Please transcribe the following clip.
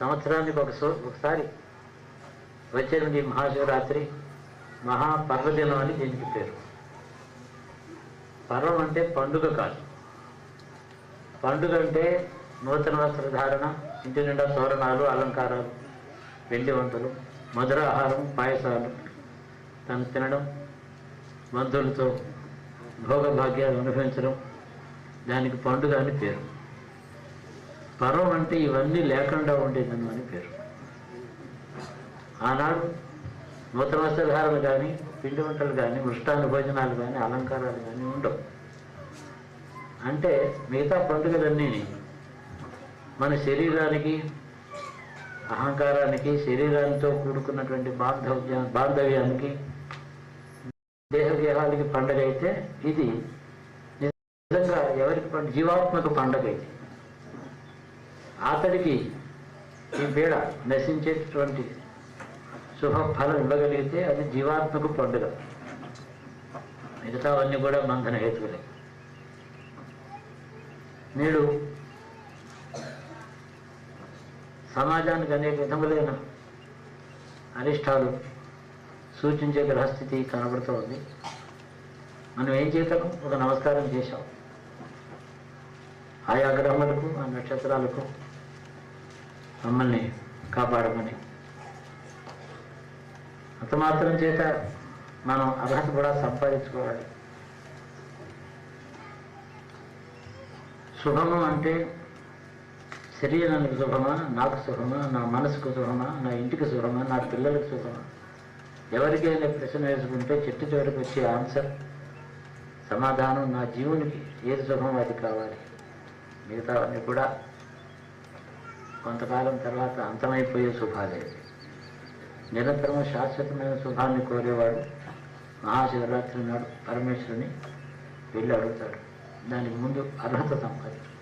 సంవత్సరానికి ఒక ఒకసారి వచ్చేటువంటి మహాశివరాత్రి మహాపర్వదినం అని దీనికి పేరు. పర్వం అంటే పండుగ కాదు. పండుగ అంటే నూతన వస్త్రధారణ ఇంటి నిండా తోరణాలు అలంకారాలు వెండి వంటలు మధుర ఆహారం పాయసాలు తను తినడం బంధువులతో భోగభాగ్యాలు అనుభవించడం దానికి పండుగ అని పేరు. పర్వం అంటే ఇవన్నీ లేకుండా ఉండేదను అని పేరు. ఆనాడు నూతన వస్త్రధారలు కానీ పిండి వంటలు కానీ మృష్టాన్న భోజనాలు కానీ అలంకారాలు కానీ ఉండవు. అంటే మిగతా పండుగలన్నీ మన శరీరానికి అహంకారానికి శరీరాలతో కూడుకున్నటువంటి బాంధవ్య బాంధవ్యానికి దేహ పండగ అయితే ఇది నిజంగా ఎవరికి పండుగ? జీవాత్మక పండగ ఇది అతడికి ఈ పీడ నశించేటటువంటి శుభఫలం ఇవ్వగలిగితే అది జీవాత్మక పండుగ. మిగతావన్నీ కూడా బంధన హేతువులే. నేడు సమాజానికి అనేక విధములైన అరిష్టాలు సూచించే గ్రహస్థితి కనబడుతూ ఉంది. మనం ఏం చేద్దాం ఒక నమస్కారం చేశాం. ఆయా గ్రహములకు ఆ నక్షత్రాలకు మమ్మల్ని కాపాడమని. అంతమాత్రం చేత మనం అర్హత కూడా సంపాదించుకోవాలి. శుభము అంటే శరీరానికి శుభమా నాకు శుభమా నా మనసుకు శుభమా నా ఇంటికి శుభమా నా పిల్లలకు శుభమా? ఎవరికైనా ప్రశ్న వేసుకుంటే చెట్టు చివరికి వచ్చే ఆన్సర్ సమాధానం నా జీవునికి ఏది శుభం అది కావాలి. మిగతావన్నీ కూడా కొంతకాలం తర్వాత అంతమైపోయే శుభాలే. నిరంతరం శాశ్వతమైన శుభాన్ని కోరేవాడు మహాశివరాత్రి నాడు పరమేశ్వరుని వెళ్ళి అడుగుతాడు. దానికి ముందు అర్హత సంపాదించు.